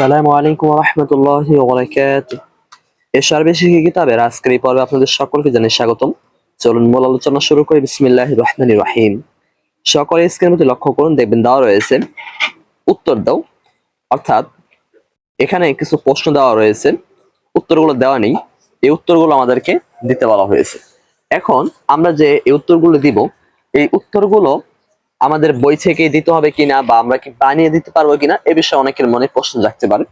আসসালামু আলাইকুম রহমতুল্লাহি ওবরাকাত এ সার্বিক কিতাবের আজকের এই পর্বে আপনাদের সকলকে জানাই স্বাগতম। চলুন মূল আলোচনা শুরু করি। বিসমিল্লাহ রহমানির রহিম। সকলে স্ক্রিনের মধ্যে লক্ষ্য করুন, দেখবেন দেওয়া রয়েছে, উত্তর দাও। অর্থাৎ এখানে কিছু প্রশ্ন দেওয়া রয়েছে, উত্তরগুলো দেওয়া নেই। এই উত্তরগুলো আমাদেরকে দিতে বলা হয়েছে। এখন আমরা যে এই উত্তরগুলো দিব, এই উত্তরগুলো আমাদের বই থেকে দিতে হবে কিনা বা আমরা কি বানিয়ে দিতে পারব কিনা, এ বিষয়ে অনেকের মনে প্রশ্ন রাখতে পারে।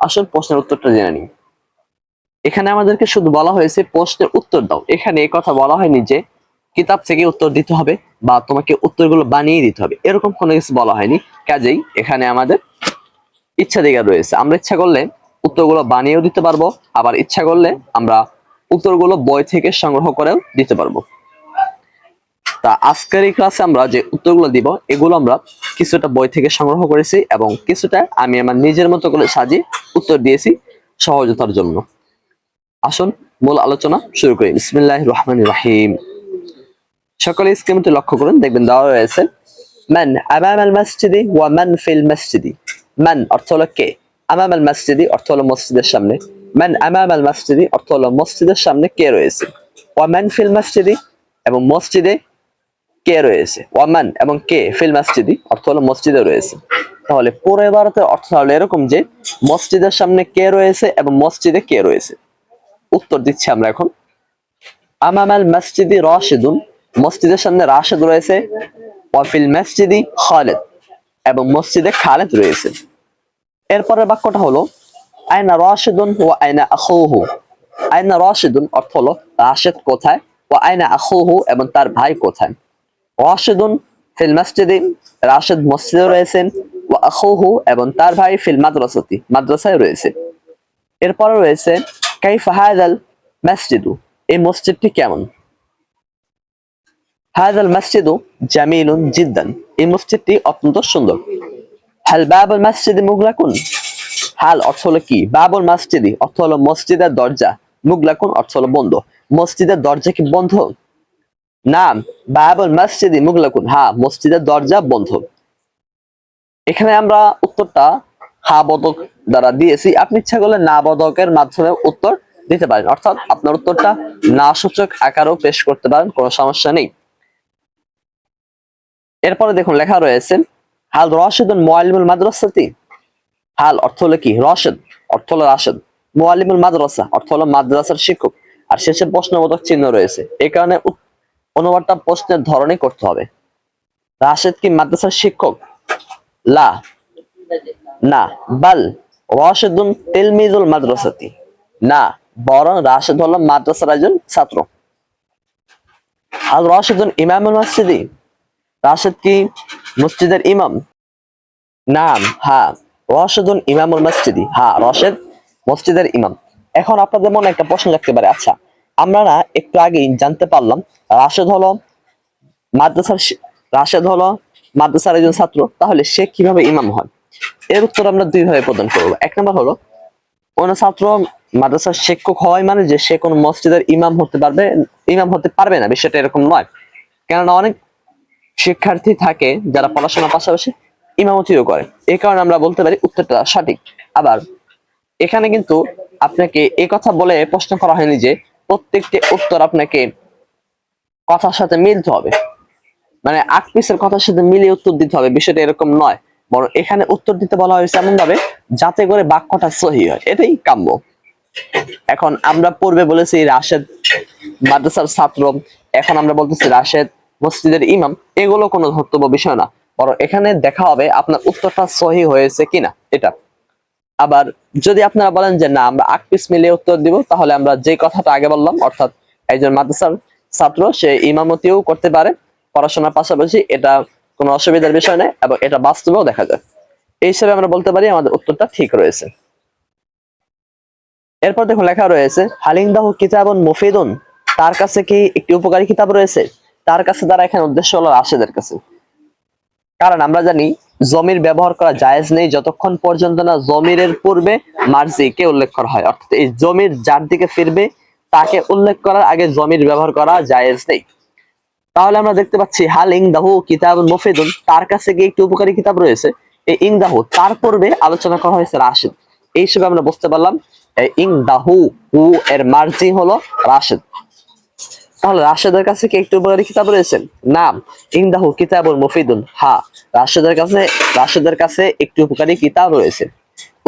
আসল প্রশ্নের উত্তরটা জেনে নিই। এখানে আমাদেরকে শুধু বলা হয়েছে, প্রশ্নের উত্তর দাও। এখানে এই কথা বলা হয়নি যে কিতাব থেকে উত্তর দিতে হবে বা তোমাকে উত্তরগুলো বানিয়ে দিতে হবে। এরকম কোনো কিছু বলা হয়নি। কাজেই এখানে আমাদের ইচ্ছা দিকে রয়েছে। আমরা ইচ্ছা করলে উত্তরগুলো বানিয়েও দিতে পারব, আবার ইচ্ছা করলে আমরা উত্তরগুলো বই থেকে সংগ্রহ করেও দিতে পারব। তা আজকের এই ক্লাসে আমরা যে উত্তরগুলো দিব, এগুলো আমরা কিছুটা বই থেকে সংগ্রহ করেছি এবং কিছুটা আমি আমার নিজের মতো করে সাজিয়ে উত্তর দিয়েছি সহজতার জন্য। আসুন, মূল আলোচনা শুরু করি। বিসমিল্লাহ রহমান রাহিম। সকলে স্ক্রিনটি লক্ষ্য করুন, দেখবেন দেওয়া রয়েছে, মান আমাম আল মসজিদি ওয়া মান ফিল মসজিদি। মান অর্থ হলো কে? আমাম আল মসজিদি অর্থ হলো মসজিদের সামনে। মান আমাম আল মসজিদি অর্থ হলো মসজিদের সামনে কে রয়েছে? ওয়া মান ফিল মসজিদি এবং মসজিদে কে রয়েছে? ওয়ামান এবং কে? ফিল মসজিদি অর্থ হলো মসজিদে রয়েছে। তাহলে পুরো ভারতের অর্থ হলো এরকম যে, মসজিদের সামনে কে রয়েছে এবং মসজিদে কে রয়েছে? উত্তর দিচ্ছি আমরা এখন। আমামাল মসজিদি রাশিদুন। মসজিদের সামনে রাশেদ রয়েছে। ওয়াফিল মসজিদি খালেদ। এবং মসজিদে খালেদ রয়েছে। এরপরের বাক্যটা হলো আয়না রাশিদুন ও আয়না আখুহু। আয়না রাশিদুন অর্থ হলো, রাশেদ কোথায়? ও আয়না আখুহু এবং তার ভাই কোথায়? রাশিদুন ফিল মসজিদে, রাশেদ মসজিদে রয়েছেন ও আখুহু এবং তার ভাই ফিল মাদ্রাসাতি, মাদ্রাসায় রয়েছে। এরপরে রয়েছে, কাইফা হাদাল মসজিদু, এই মসজিদটি কেমন? হাদাল মসজিদু জামিলুন জিদ্দান, এই মসজিদটি অত্যন্ত সুন্দর। হাল বাবুল মসজিদে মুগলাকুন? হাল অর্থ হলো কি? বাবুল মসজিদি অর্থ হলো মসজিদের দরজা, মুগলাকুন অর্থ হলো বন্ধ। মসজিদের দরজা কি বন্ধ? নাম বাবুল মসজিদি মুগলাকুন। হ্যাঁ মসজিদের দরজা বন্ধ। এখানে আমরা উত্তরটা হা বদক দ্বারা দিয়েছি। আপনি ইচ্ছা করলে না বদকের মাধ্যমে উত্তর দিতে পারেন। অর্থাৎ আপনার উত্তরটা না সূচক আকারও পেশ করতে পারেন, কোনো সমস্যা নেই। এরপরে দেখুন, লেখা রয়েছে, হাল রশিদুন মোয়ালিমুল মাদ্রাসাতি। হাল অর্থ হলো কি? রশেদ, অর্থ হলো রাশেদ। মোয়ালিমুল মাদ্রাসা, অর্থ হলো মাদ্রাসার শিক্ষক। আর শেষে প্রশ্নবোধক চিহ্ন রয়েছে। এই কারণে অনুবাদটা প্রশ্নের ধরনে করতে হবে। রাশেদ কি মাদ্রাসার শিক্ষক? লা। না। বাল। রাশেদুন তেলমিজুল মাদ্রাসাতি। না। বরং রাশেদ হলো মাদ্রাসার একজন ছাত্র। আল রাশেদুন ইমামুল মসজিদি। রাশেদ কি মসজিদের ইমাম? নাম হ্যাঁ রশেদুন ইমামুল মসজিদি। হ্যাঁ রশেদ মসজিদের ইমাম। এখন আপনাদের মনে একটা প্রশ্ন লাগতে পারে। আচ্ছা আমরা একটু আগেই জানতে পারলাম, রাশেদ হলো মাদ্রাসার রাশেদ হলো মাদ্রাসার একজন ছাত্র, তাহলে সে কীভাবে ইমাম হয়? এর উত্তর আমরা দুই ভাবে প্রদান করব। এক নম্বর হলো, কোন ছাত্র মাদ্রাসার শিক্ষক হয় মানে যে সে কোন মসজিদের ইমাম হতে পারবে, ইমাম হতে পারবে না, বিষয়টা এরকম নয়। কেননা অনেক শিক্ষার্থী থাকে যারা পড়াশোনার পাশাপাশি ইমামতিও করে। এই কারণে আমরা বলতে পারি উত্তরটা সঠিক। আবার এখানে কিন্তু আপনাকে এই কথা বলে প্রশ্ন করা হয়নি যে প্রত্যেকটি উত্তর আপনাকে কথার সাথে মিলতে হবে। মানে আট পিসের কথার সাথে মিলিয়ে উত্তর দিতে হবে, বিষয়টা এরকম নয়। বরং এখানে উত্তর দিতে বলা হয়েছে এমন ভাবে যাতে করে বাক্যটা সহি হয়। এটাই কাম্য। এখন আমরা পূর্বে বলেছি রাশেদ, মাদ্রাসার ছাত্র। এখন আমরা বলতেছি রাশেদ, মসজিদের ইমাম। এগুলো কোনো ধর্তব্য বিষয় না। বরং এখানে দেখা হবে আপনার উত্তরটা সহি হয়েছে কিনা, এটা। আবার যদি আপনারা বলেন যে না, আমরা আট পিস মিলিয়ে উত্তর দিব, তাহলে আমরা যে কথাটা আগে বললাম, অর্থাৎ একজন মাদ্রাসার ছাত্র, সে ইমামতিও করতে পারে, পড়াশোনার পাশাপাশি এটা কোনো অসুবিধার বিষয় নয় এবং এটা বাস্তবেও দেখা যায়। এই হিসাবে আমরা বলতে পারি আমাদের উত্তরটা ঠিক রয়েছে। এরপর দেখুন লেখা রয়েছে হালিন্দাহ কিতাবন মুফিদুন। তার কাছে কি একটি উপকারী কিতাব রয়েছে? তার কাছে দ্বারা এখানে উদ্দেশ্য হলো রাশেদের কাছে। কারণ আমরা জানি জমির ব্যবহার করা জায়েজ নেই। যতক্ষণ পর্যন্ত না জমিরের পূর্বে মার্জি কে উল্লেখ করা হয়, অর্থাৎ এই জমির যার দিকে ফিরবে, তাকে উল্লেখ করার আগে জমির ব্যবহার করা জায়েজ নেই। তাহলে আমরা দেখতে পাচ্ছি, হাল ইংদাহু কিতাব মুফিদুন, তার কাছে গিয়ে একটি উপকারী কিতাব রয়েছে, এই ইংদাহু তার পূর্বে আলোচনা করা হয়েছে রাশিদ। এই হিসেবে আমরা বুঝতে পারলাম ইং দাহু হু, এর মার্জি হলো রাশেদ। তাহলে রাশেদের কাছে কি একটু উপকারী কিতাব রয়েছেন নাম ইংদাহু কিতাবুল মুফিদুন। হা, রাশেদের কাছে রাশেদের কাছে একটু উপকারী কিতাব রয়েছে।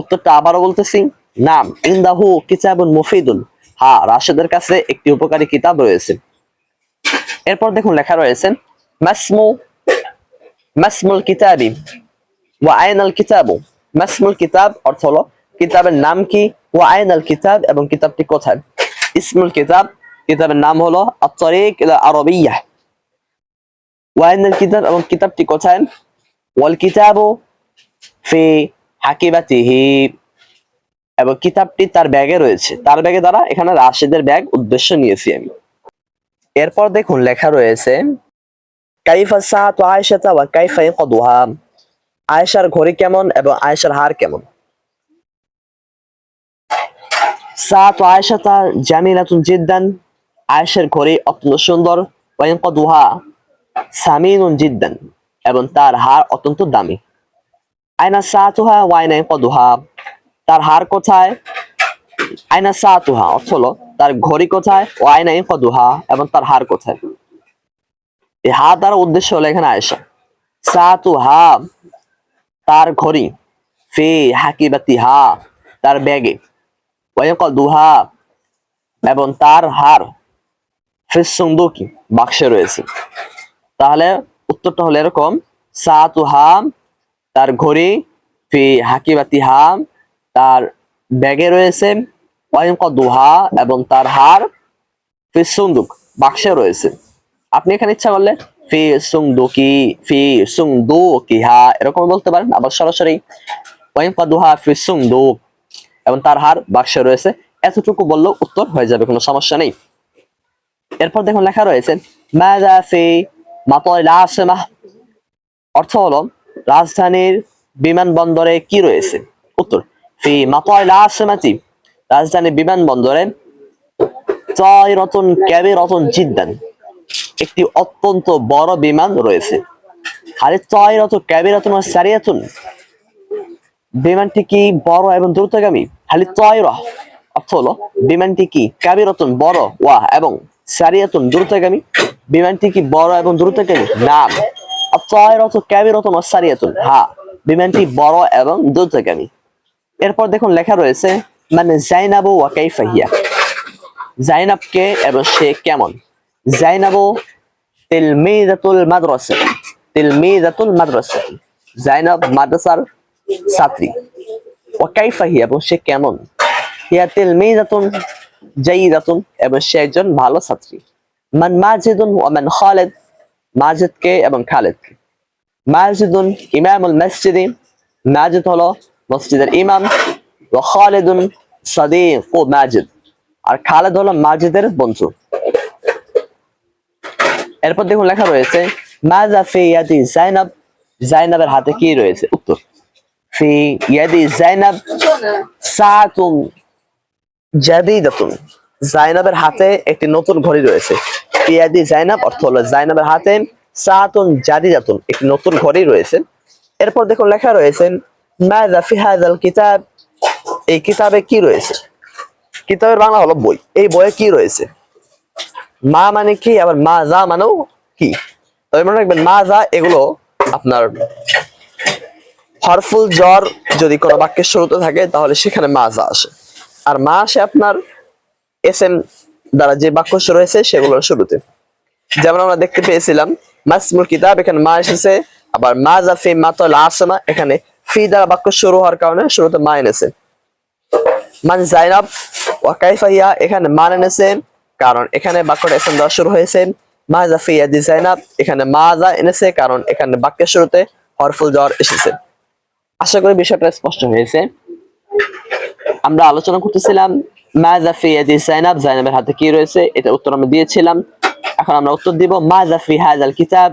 উত্তরটা আবারও বলতেছি। নাম ইংদাহু কিতাবুল মুফিদুন। হা, রাশেদের কাছে একটি উপকারী কিতাব রয়েছে। এরপর দেখুন লেখা রয়েছে, মাসমু, মাসমুল কিতাবি ওয়া আইনাল কিতাবু। মাসমুল কিতাব অর্থ হলো, কিতাবের নাম কি, ওয়া আইনাল কিতাব এবং কিতাবটি কোথায়? ইসমুল কিতাব কিতাবের নাম হলো আত-তারিক ইলা আরবিয়াহ ওয়া আইনাল কিতাব এবং কিতাবটি কোথায়? ওয়াল কিতাবু ফি হাকিবাতিহি। এবং কিতাবটি তার ব্যাগে রয়েছে। তার ব্যাগে দ্বারা এখানে রাশিদের ব্যাগ উদ্দেশ্য নিয়েছি আমি। এরপর দেখুন লেখা রয়েছে, কাইফা সাআতু আয়েশাতা ওয়া কাইফা ইয়াকদুহা আয়েশার ঘড়ি কেমন এবং আয়েশার হার কেমন? সাআতু আয়েশাতা জামিলাতুন জিদ্দান। আয়েশার ঘড়ি অত্যন্ত সুন্দর জিদ্দান, এবং তার হার অত্যন্ত দামি। আয়না সাআতুহা ওয়া আয়না ইয়াকদুহা তার হার কোথায়? আয়না সাআতুহা অর্থ হলো তার ঘড়ি কোথায় ও আয়না ইয়াকদুহা এবং তার হার কোথায়। এই হা দ্বারা উদ্দেশ্য হলো এখানে আয়েশা। সাতু হা তার ঘড়ি, ফি হাকিবাতি হা তার ব্যাগে। দুহা এবং তার হার ফিস সুন্দুকি বাক্সে রয়েছে। তাহলে উত্তরটা হলো এরকম, সাতু হা তার ঘড়ি, ফি হাকিবাতি হা তার ব্যাগে রয়েছে দুহা এবং তার হার ফিস সুন্দুক বাক্সে রয়েছে। আপনি এখানে ইচ্ছা করলে ফি সুংদুকি ফি সুংদুকিহা এরকম বলতে পারেন, আবার সরাসরি কাদুহা ফি সুংদুক এবং তার হার বাক্সে রয়েছে। এতটুকু বললেও উত্তর হয়ে যাবে, কোনো সমস্যা নেই। এরপর দেখুন লেখা রয়েছে মাযা ফি মাতাইল অর্থ হলো, রাজধানীর বিমানবন্দরে কি রয়েছে? উত্তর, ফি মাতাইল আসিমাতি। রাজধানীর বিমানবন্দরে তাইরাতুন কাবীরাতুন জিদ্দান। একটি অত্যন্ত বড় বিমান রয়েছে। খালি তয়রত ক্যাবিরাতুন সারিয়াতুন। বিমানটি কি বড় এবং দ্রুতগামী? খালি তয়র অর্থ হলো, বিমানটি কি ক্যাবিরাতুন বড় ওয়া এবং সারিয়াতুন দ্রুতগামী বিমানটি কি বড় এবং দ্রুতগামী না তয়রত ক্যাবিরাতুন সারিয়াতুন হ্যাঁ বিমানটি বড় এবং দ্রুতগামী। এরপর দেখুন লেখা রয়েছে মানে জাইনাবু ওয়া কাইফা হিয়া। জাইনাবকে এবং সে কেমন? জাইনাবু তিলমিদাতুল মাদ্রাসা। তিলমিদাতুল মাদ্রাসা। জাইনাব মাদ্রাসার ছাত্রী। ও কাইফা হিয়া এবং সে কেমন? হিয়া তিলমিদাতুন জাইদাতুন এবং সে একজন ভালো ছাত্রী। মান মাজিদুন ও মান খালেদ মাজিদ কে এবং খালেদ কে মাজিদুন ইমামুল মসজিদে, মাজিদ হলো মসজিদের ইমাম ও খালেদুন সাদিক ও মাজিদ। আর খালেদ হলো মাজিদের বন্ধু। এরপর দেখুন লেখা রয়েছে মাজা ফি ইয়াদি জাইনাব জাইনাবের হাতে কি রয়েছে? উত্তর। ফি ইয়াদি জাইনাব সাতুন জাদিদাতুন জাইনাবের হাতে একটি নতুন ঘড়ি রয়েছে। ফি ইয়াদি জাইনাব, অর্থ হলো জাইনাবের হাতে সাতুন জাদিদাতুন একটি নতুন ঘড়ি রয়েছে। এরপর দেখুন লেখা রয়েছে মাজা ফি হাযাল কিতাব? এই কিতাবে কি রয়েছে? কিতাবের বাংলা হলো বই। এই বইয়ে কি রয়েছে? মা মানে কি? আবার মা যা মানেও কি? তবে মনে রাখবেন, মা যা, এগুলো আপনার হরফুল জ্বর যদি কোনো বাক্যের শুরুতে থাকে, তাহলে সেখানে মা যা আসে। আর মা আসে আপনার এস এম দ্বারা যে বাক্য শুরু হয়েছে সেগুলোর শুরুতে। যেমন আমরা দেখতে পেয়েছিলাম, মাসমুল কিতাব, এখানে মা এসেছে, আবার মা যা ফি মাতল আসমা, এখানে ফি দ্বারা বাক্য শুরু হওয়ার কারণে শুরুতে মা এনেছে। মান জাইনাব ওয়াকাইফা হিয়া, এখানে মান এনেছে, কারণ এখানে বাক্যটা এসএম দ্বারা শুরু হয়েছে। মাজা ফিয়াদি জাইনাব, এখানে মাজা এনেছে, কারণ এখানে বাক্যের শুরুতে হরফুল জ্বর এসেছে। আশা করি বিষয়টা স্পষ্ট হয়েছে। আমরা আলোচনা করতেছিলাম মাজা ফিয়াদি জাইনাব জাইনাবের হাতে কি রয়েছে? এটা উত্তর দিয়েছিলাম। এখন আমরা উত্তর দিব হাজাল কিতাব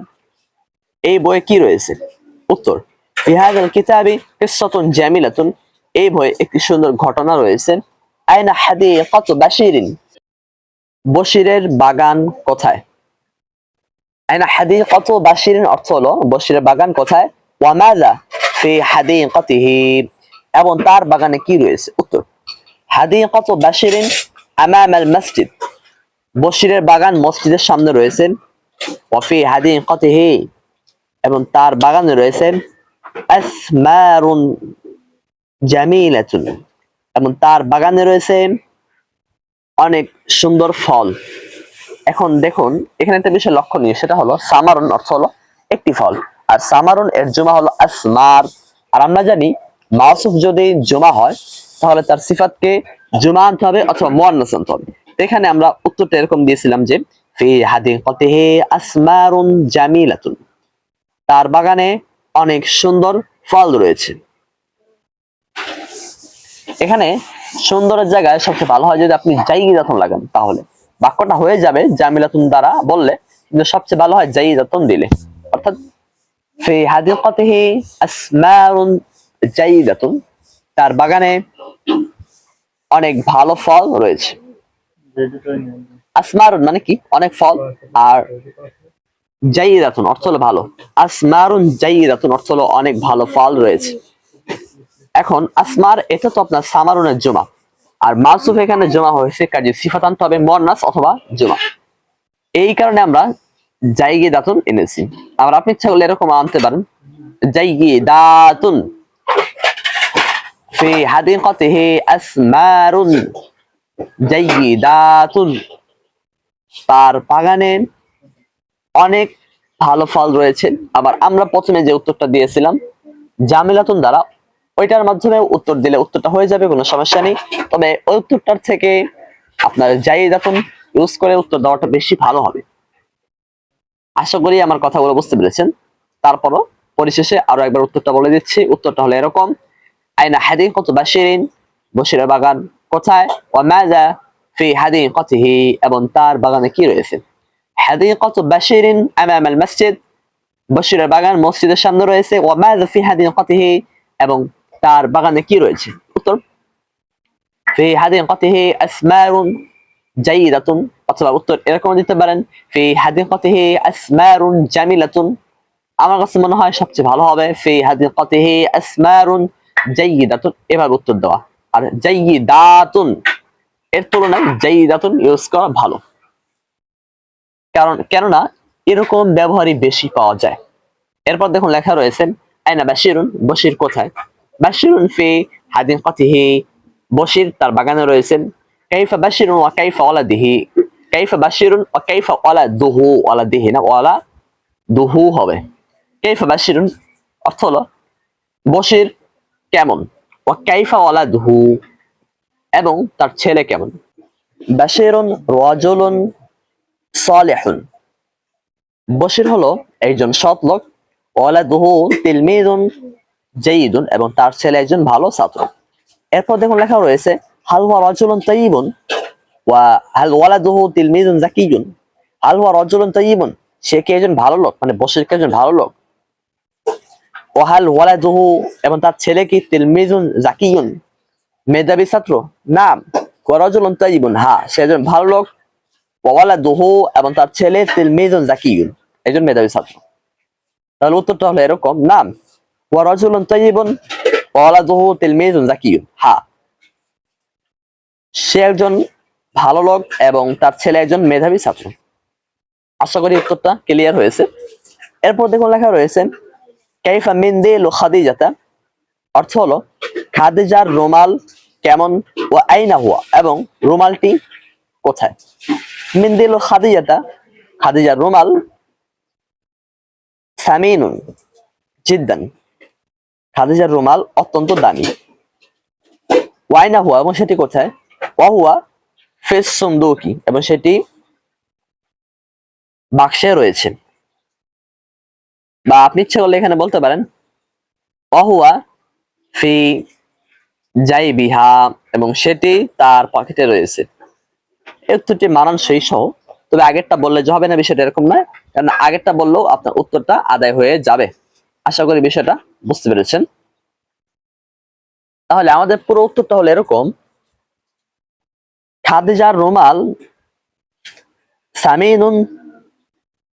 এই বইয়ে কি রয়েছে? উত্তর কিতাবি কিসসাতুন জামিলাতুন এই বইয়ে একটি সুন্দর ঘটনা রয়েছে, আইনা হাদিকাত বাশিরিন বশিরের বাগান কোথায়? আইনা হাদিকাত বাশিরিন অর্থ হলো, বশিরের বাগান কোথায়? ফি হাদিকাতিহি এবং তার বাগানে কি রয়েছে? উত্তর, হাদিকাত বাশিরিন আমাম মসজিদ। বশিরের বাগান মসজিদের সামনে রয়েছেন। ওয়াফি হাদিকাতিহি, এবং তার বাগানে রয়েছেন। আসমারুন জামিলাতুন, এবং তার বাগানে রয়েছে অনেক সুন্দর ফল। এখন দেখুন, এখানে একটা বিষয় লক্ষণীয়, সেটা হলো সামারুন অর্থ হলো একটি ফল। আর সামারুন এর জমা হলো আসমার। আর আমরা জানি মাউসুফ যদি জমা হয়, তাহলে তার সিফাতকে জমা আনতে হবে অথবা মোয়ান্নাস আনতে হবে। এখানে আমরা উত্তরটা এরকম দিয়েছিলাম যে জামিলাতুন। তার বাগানে অনেক সুন্দর ফল রয়েছে। এখানে সুন্দরের জায়গায় সবচেয়ে ভালো হয় যদি আপনি জাইদাতুন লাগান, তাহলে। বাক্যটা হয়ে যাবে জামিলাতুন দ্বারা বললে, কিন্তু সবচেয়ে ভালো হয় জাইদাতুন দিলে। অর্থাৎ জাইদাতুন তার বাগানে অনেক ভালো ফল রয়েছে। আসমারুন মানে কি? অনেক ফল। আর জাইদাতুন অর্থ হলো ভালো। আসমারুন জাইদাতুন অর্থ হলো অনেক ভালো ফল রয়েছে। এখন আসমার, এটা তো আপনার সামারুনের জমা। আর মাসুফ এখানে জমা হয়েছে কাজে সিফাত আনতে হবে মর্নাস অথবা জমা। এই কারণে আমরা জাইগে দাতুন এনেছি। আবার আপনি ইচ্ছা করলে এরকম আনতে পারেন। জাইগে দাতুন في حديقته أثمار جيدات তার বাগানে অনেক ভালো ফল রয়েছে আবার আমরা প্রথমে যে উত্তরটা দিয়েছিলাম জামিলাতুন দ্বারা ওইটার মাধ্যমে উত্তর দিলে উত্তরটা হয়ে যাবে কোনো সমস্যা নেই তবে ওই উত্তরটার থেকে আপনার জাইদাতুন ইউজ করে উত্তর দেওয়াটা বেশি ভালো হবে আশা করি আমার কথাগুলো বুঝতে পেরেছেন তারপরও পরিশেষে আরও একবার উত্তরটা বলে দিচ্ছি। উত্তরটা হলো এরকম, আইনা হাদিন কত বাশিরিন? বসিরের বাগান কোথায়? ওয়ামাজা ফি হাদিন কতিহি এবং তার বাগানে কি রয়েছে? হাদিন কত বাশিরিন? আমাম আল মসজিদ? বসিরের বাগান মসজিদের সামনে রয়েছে। ওয়ামাজা ফি হাদিন কতিহি এবং তার বাগানে কি রয়েছে? উত্তর, ফি হাদিন কতিহি আসমারুন জাইদাতুন অথবা উত্তর এরকম দিতে পারেন, ফি হাদিন কতিহি আসমারুন জামিলাতুন। আমার কাছে মনে হয় সবচেয়ে ভালো হবে, ফি হাদিন কতিহি আসমারুন জাইদাতুন এভাবে উত্তর দেওয়া। আর জাইদাতুন এর তুলনায় জাইদাতুন ইউজ করা ভালো। কারণ, কেননা এরকম ব্যবহারই বেশি পাওয়া যায়। এরপর দেখুন লেখা রয়েছে, আইনা বাশিরুন, বশির কোথায়? বাশিরুন ফি হাদিন কতিহি বশির তার বাগানে রয়েছেন কাইফা বাশিরুন ওয়া কাইফা ওয়ালাদিহি। কাইফা বাশিরুন ওয়া কাইফা ওয়ালাদুহু ওয়ালাদিহি, না ওয়ালা দুহু হবে। কাইফা বাশিরুন অর্থ হলো বশির কেমন ওয়া কাইফা ওয়ালাদুহু এবং তার ছেলে কেমন বাশিরুন রাজুলুন সালিহুন বশির হলো একজন সৎ লোক ওয়ালাদুহু তিলমিদুন জাইদুন এবং তার ছেলে একজন ভালো ছাত্র এরপর দেখুন লেখা রয়েছে হাল হুয়া রাজুলুন তাইয়িবুন ওয়া হাল ওয়ালাদুহু তিলমিদুন জাকিয়ুন হাল হুয়া রাজুলুন তাইয়িবুন সে কি একজন ভালো লোক? মানে বশির কি একজন ভালো লোক? ওয়াহাল ওয়ালাদুহু, এবং তার ছেলে কি? তিলমিজুন জাকিয়ুন। মেধাবী ছাত্র? না ওয়ারাজুলুন তাইয়িবুন। হ্যাঁ সে একজন ভালো লোক। ওয়ালাদুহু, এবং তার ছেলে তিলমিজুন জাকিয়ুন। একজন মেধাবী ছাত্র। তাহলে উত্তরটা হলো এরকম, নাম, ওয়ারাজুলুন তাইয়িবুন, ওয়ালাদুহু, তিলমিজুন জাকিয়ুন। হ্যাঁ সে একজন ভালো লোক, এবং তার ছেলে একজন মেধাবী ছাত্র। আশা করি উত্তরটা ক্লিয়ার হয়েছে। এরপর দেখুন লেখা রয়েছে কাইফা মিন্দিল খাদিজাতা? অর্থ হলো, খাদিজার রুমাল কেমন ও আইনা হুয়া এবং রুমালটি কোথায়? মিন্দিল খাদিজাতা, খাদিজার রুমাল সামিনুন, জিদ্দান। খাদিজার রুমাল অত্যন্ত দামি। ওয়াইনা হুয়া এবং সেটি কোথায়? ওয়াহুয়া ফেস সুন্দুকি এবং সেটি বাক্সে রয়েছে। বা আপনি ইচ্ছা করলে এখানে বলতে পারেন, অহুয়া ফি যাই বিহা এবং সেটি তার পকেটে রয়েছে। এর দুটি মানানসই সহ, তবে আগেরটা বললে যে হবে না বিষয়টা এরকম নয়, কারণ আগেরটা বললেও আপনার উত্তরটা আদায় হয়ে যাবে। আশা করি বিষয়টা বুঝতে পেরেছেন। তাহলে আমাদের পুরো উত্তরটা হলো এরকম খাদিজার রুমাল সামিনুন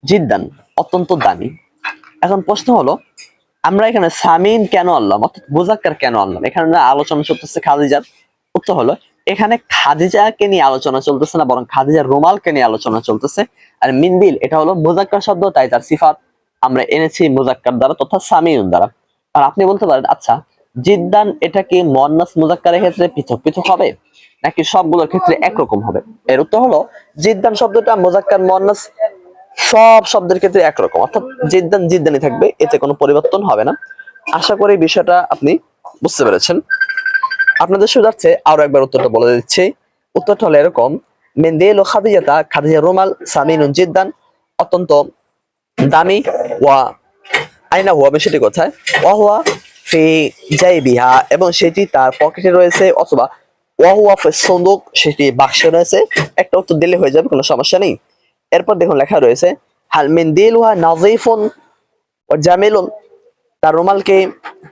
জিদ্দান, অত্যন্ত দামি। এখন প্রশ্ন হলো, আমরা এখানে সামিন কেন আনলাম? অর্থাৎ মুজাক্কার কেন আনলাম? এখানে না আলোচনা চলতেছে খাদিজার। উত্তর হলো, এখানে খাদিজাকে নিয়ে আলোচনা চলতেছে না, বরং খাদিজার রুমালকে নিয়ে আলোচনা চলতেছে। আর মিন্দিল এটা হলো মুজাক্কার শব্দ, তাই তার সিফাত আমরা এনেছি মুজাক্কার দ্বারা তথা সামিউন দ্বারা। আর আপনি বলতে পারেন আচ্ছা জিদ্দান এটা কি মন্নাস মুজাক্কারের ক্ষেত্রে পৃথক পৃথক হবে, নাকি সবগুলোর ক্ষেত্রে একরকম হবে? এর উত্তর হলো, জিদ্দান শব্দটা মুজাক্কার মন্নাস সব শব্দের ক্ষেত্রে একরকম। অর্থাৎ জিদ্দান জিদ্দানি থাকবে, এতে কোনো পরিবর্তন হবে না। আশা করি বিষয়টা আপনি বুঝতে পেরেছেন। আপনাদের সুবিধার্থে আরও একবার উত্তরটা বলে দিচ্ছি। উত্তরটা হলো এরকম, মেন্দেল ও খাদিজাতা, খাদিজা রুমাল, সামিনুন জিদ্দান, অত্যন্ত দামি ওয়া আইনা হুয়া। সেটি কোথায়? ওয়া হুয়া ফি জাইবিহা। এবং সেটি তার পকেটে রয়েছে অথবা ওয়া হুয়া ফি সন্দুক। সেটি বাক্সে রয়েছে। একটা উত্তর দিলে হয়ে যাবে, কোনো সমস্যা নেই। এরপর দেখুন লেখা রয়েছে, হাল মিন্দিলুহা নাজিফুন ও জামিলুন। তার রুমালকে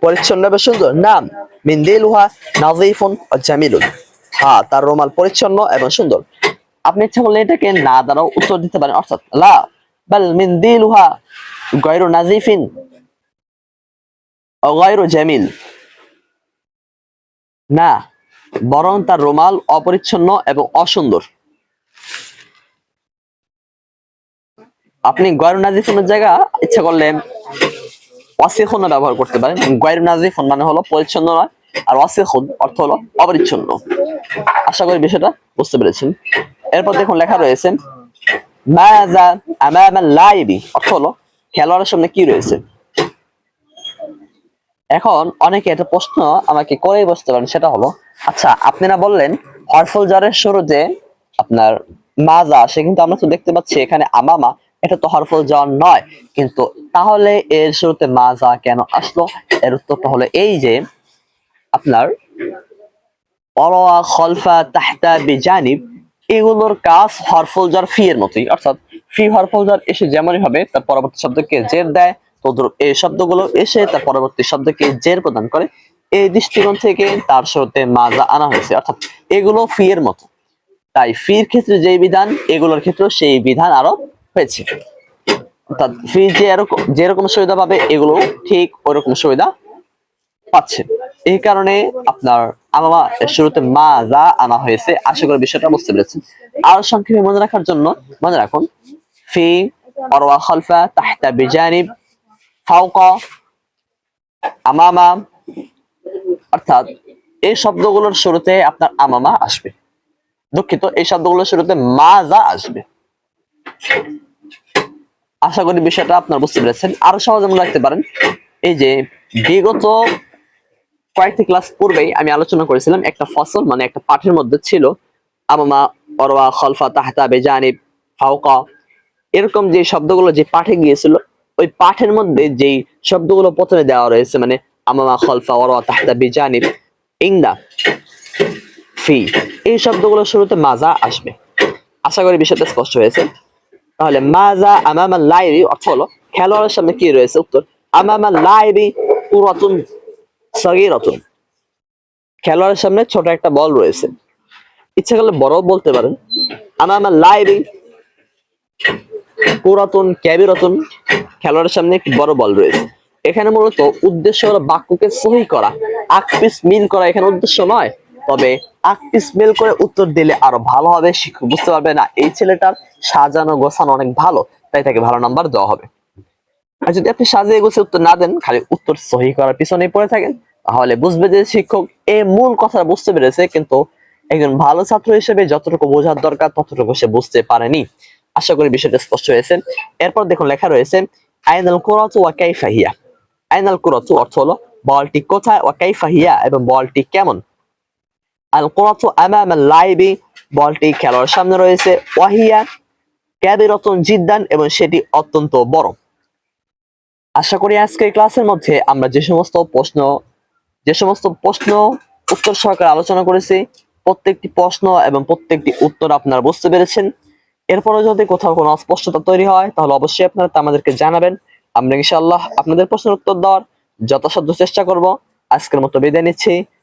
পরিচ্ছন্ন এবং সুন্দর? না নাম মিন্দিলুহা নাজিফুন ও জামিলুন। হ্যাঁ তার রুমাল পরিচ্ছন্ন এবং সুন্দর। আপনি ইচ্ছা করলে এটাকে না দ্বারাও উত্তর দিতে পারেন, অর্থাৎ, লা, বাল মিন্দিলুহা গয়রু নাজিফিন ও গয়রু জামিল। না, বরং তার রুমাল অপরিচ্ছন্ন এবং অসুন্দর। আপনি গয়রু নাজিফুনের জায়গা ইচ্ছা করলে ওয়াসিখুন ব্যবহার করতে পারেন। গয়রু নাজিফুন মানে হলো পরিচ্ছন্ন নয়, আর ওয়াসিখুন অর্থ হলো অপরিচ্ছন্ন। আশা করি বিষয়টা বুঝতে পেরেছেন। এরপর দেখুন লেখা রয়েছে মাজা আমামা লাইবি অর্থ হলো খেলোয়াড়ের সামনে কি রয়েছে। এখন অনেকে একটা প্রশ্ন আমাকে করে বসতে পারেন, সেটা হলো আচ্ছা আপনারা বললেন হরফল জারের শুরুতে আপনার মাজা সে কিন্তু আমরা তো দেখতে পাচ্ছি এখানে আমামা এটা তো হরফল জ্বর নয়। কিন্তু তাহলে এর শুরুতে মাজা কেন আসলো? এর উত্তরটা হলো এই যে আপনার, অরওয়া খলফা তাহতা বিজানিব এগুলোর কাজ হরফল জার ফি এর মতোই। অর্থাৎ ফি হরফল জার এসে যেমনই হবে, তার পরবর্তী শব্দকে জের দেয়। তদ্রুপ এই শব্দগুলো এসে তার পরবর্তী শব্দকে জের প্রদান করে। এই দৃষ্টিকোণ থেকে তার শুরুতে মাজা আনা হয়েছে। অর্থাৎ এগুলো ফি এর মতো। তাই ফির ক্ষেত্রে যে বিধান, এগুলোর ক্ষেত্রেও সেই বিধান আরও হয়েছে। অর্থাৎ ফি যে এরকম যেরকম সুবিধা পাবে, এগুলো ঠিক ওইরকম সুবিধা পাচ্ছে। এই কারণে আপনার এর শুরুতে মা, যা আনা হয়েছে, আশা করি বিষয়টা বুঝতে পেরেছেন। আরও সংক্ষেপে মনে রাখার জন্য, মনে রাখুন, ফি অরওয়া খলফা তাহতা বিজানিব ফাওকা আমামা, অর্থাৎ এই শব্দগুলোর শুরুতে আপনার আমামা আসবে। দুঃখিত, এই শব্দগুলোর শুরুতে মা, যা আসবে। আশা করি বিষয়টা আপনার বুঝতে পেরেছেন। আরও সহজে মনে রাখতে পারেন। এই যে বিগত কয়েকটি ক্লাস পূর্বেই আমি আলোচনা করেছিলাম, একটা ফসল মানে একটা পাঠের মধ্যে ছিল আমামা অরওয়া খলফা তাহতা বেজানিব ফাওকা। এরকম যে শব্দগুলো যে পাঠে গিয়েছিল, ওই পাঠের মধ্যে যেই শব্দগুলো প্রথমে দেওয়া রয়েছে মানে আমামা খলফা অরওয়া তাহতা বেজানিব ইংদা ফি, এই শব্দগুলো শুরুতে মাজা আসবে। আশা করি বিষয়টা স্পষ্ট হয়েছে। তাহলে মাজা আমামা লাইবি অর্থ হলো খেলোয়াড়ের সামনে কি রয়েছে? উত্তর, আমামা লাইবি পুরাতুন সগীরাতুন। খেলোয়াড়ের সামনে ছোট একটা বল রয়েছে। ইচ্ছা করলে বড় বলতে পারেন। আমামা লাইবি পুরাতন ক্যাবিরতন, খেলোয়াড়ের সামনে একটি বড় বল রয়েছে। এখানে মূলত উদ্দেশ্য হলো বাক্যকে সহি করা আকপিস মিল করা। এখানে উদ্দেশ্য নয় তবে আকপিস মিল করে উত্তর দিলে আরও ভালো হবে, শিক্ষক বুঝতে পারবে না। এই ছেলেটার সাজানো গোছানো অনেক ভালো, তাই তাকে ভালো নাম্বার দেওয়া হবে। আর যদি আপনি সাজিয়ে গোছে উত্তর না দেন, খালি উত্তর সহি করার পিছনেই পড়ে থাকেন, তাহলে বুঝবে যে শিক্ষক এই মূল কথা বুঝতে পেরেছে, কিন্তু একজন ভালো ছাত্র হিসেবে যতটুকু বোঝার দরকার, ততটুকু সে বুঝতে পারেনি। আশা করি বিষয়টা স্পষ্ট হয়েছে। এরপর দেখুন লেখা রয়েছে, আইনাল কুরাতু ওয়া কাইফা হিয়া। আইনাল কুরাতু অর্থ হলো, বলটি কোথায় ওয়া কাইফা হিয়া এবং বলটি কেমন? আল কুরাতু আমামা লাইবি বলটি খেলোয়াড়ের সামনে রয়েছে। ওয়াহিয়া ক্যাবিরতন জিদ্দান এবং সেটি অত্যন্ত বড়। আশা করি আজকের ক্লাসের মধ্যে আমরা যে সমস্ত প্রশ্ন, যে সমস্ত প্রশ্ন উত্তর সহকারে আলোচনা করেছি, প্রত্যেকটি প্রশ্ন এবং প্রত্যেকটি উত্তর আপনারা বুঝতে পেরেছেন। এরপরে যদি কোথাও কোনো অস্পষ্টতা তৈরি হয়, তাহলে অবশ্যই আপনারা তা আমাদেরকে জানাবেন। আমরা ইনশাআল্লাহ আপনাদের প্রশ্নের উত্তর দেওয়ার যথাসাধ্য চেষ্টা করব। আজকের মতো বিদায় নিচ্ছি।